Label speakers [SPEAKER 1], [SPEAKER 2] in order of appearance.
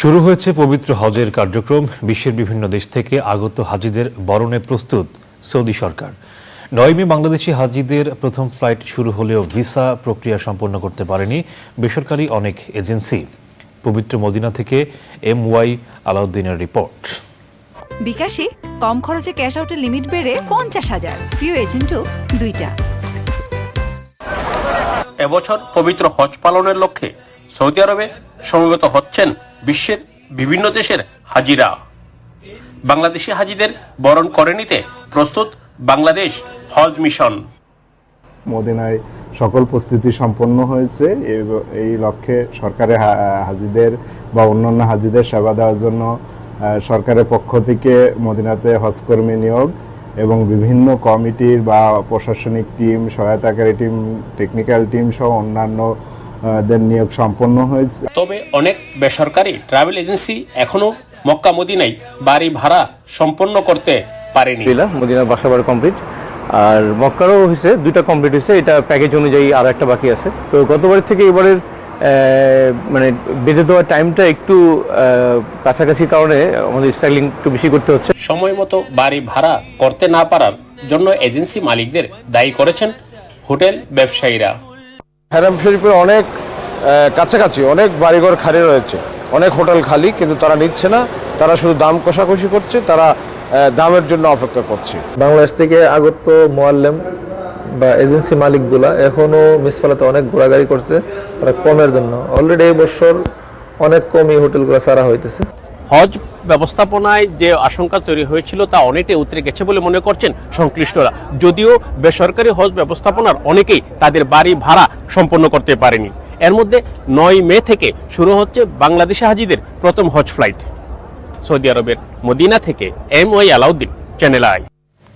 [SPEAKER 1] শুরু হয়েছে পবিত্র হজের কার্যক্রম। বিশ্বের বিভিন্ন দেশ থেকে আগত হাজিদের বরণে প্রস্তুত সৌদি সরকার। নয় মে বাংলাদেশি হাজিদের প্রথম ফ্লাইট শুরু হলেও ভিসা প্রক্রিয়া সম্পন্ন করতে পারেনি বেসরকারি অনেক এজেন্সি। পবিত্র মদিনা থেকে এম ওয়াই আলাউদ্দিনের রিপোর্ট।
[SPEAKER 2] বিকাশে কম খরচে ক্যাশ আউটের লিমিট বেড়ে পঞ্চাশ হাজার। প্রিয় এজেন্টও দুইটা।
[SPEAKER 3] এবছর পবিত্র হজ পালনের লক্ষ্যে সৌদি আরবে সমবেত হচ্ছেন বিশ্বের বিভিন্ন দেশের হাজিরা। বাংলাদেশি হাজিদের বরণ করে নিতে প্রস্তুত বাংলাদেশ হজ মিশন।
[SPEAKER 4] মদিনায় সকল প্রস্তুতি সম্পন্ন হয়েছে এই লক্ষ্যে সরকারের হাজিদের বা অন্যান্য হাজিদের সেবা দেওয়ার জন্য সরকারের পক্ষ থেকে মদিনাতে হজকর্মী নিয়োগ এবং বিভিন্ন কমিটির বা প্রশাসনিক টিম, সহায়তাকারী টিম, টেকনিক্যাল টিম সহ অন্যান্য দের নিয়োগ সম্পন্ন হয়েছে।
[SPEAKER 3] তবে অনেক বেসরকারি ট্রাভেল এজেন্সি এখনও মক্কা মদিনায় বাড়ি ভাড়া সম্পন্ন করতে পারেনি।
[SPEAKER 5] মদিনার বাসা বাড়ি কমপ্লিট আর মক্কারও হয়েছে দুইটা কমপ্লিট হয়েছে এটা প্যাকেজ অনুযায়ী আর একটা বাকি আছে। তো গতবার থেকে এবারের আহ, মানে বেঁধে দেওয়ার টাইমটা একটু আহ, কাছাকাছি কারণে আমাদের স্ট্রাগলিং একটু বেশি করতে হচ্ছে।
[SPEAKER 3] সময় মতো বাড়ি ভাড়া করতে না পারার জন্য এজেন্সি মালিকদের দায়ী করেছেন হোটেল ব্যবসায়ীরা।
[SPEAKER 6] হ্যারাম শরীফের অনেক কাছাকাছি অনেক বাড়িঘর খালি রয়েছে। অনেক হোটেল খালি, কিন্তু তারা নিচ্ছে না। তারা শুধু দাম কষাকষি করছে, তারা দামের জন্য অপেক্ষা করছে।
[SPEAKER 7] বাংলাদেশ থেকে আগত মোয়াল্লেম বা এজেন্সি মালিকগুলা এখনও মিসফালাতে অনেক ঘোরাঘুরি করছে, তারা কমের জন্য। অলরেডি এই বছর অনেক কমই হোটেলগুলো সারা হইতেছে।
[SPEAKER 3] হজ ব্যবস্থাপনায় যে আশঙ্কা তৈরি হয়েছিল তা অনেকটাই উতরে গেছে বলে মনে করছেন সংশ্লিষ্টরা। যদিও বেসরকারি হজ ব্যবস্থাপনার অনেকেই তাদের বাড়ি ভাড়া সম্পন্ন করতে পারেনি। এর মধ্যে নয় মে থেকে শুরু হচ্ছে বাংলাদেশি হাজিদের প্রথম হজ ফ্লাইট। সৌদি আরবের মদিনা থেকে M Y Alauddin, channel I.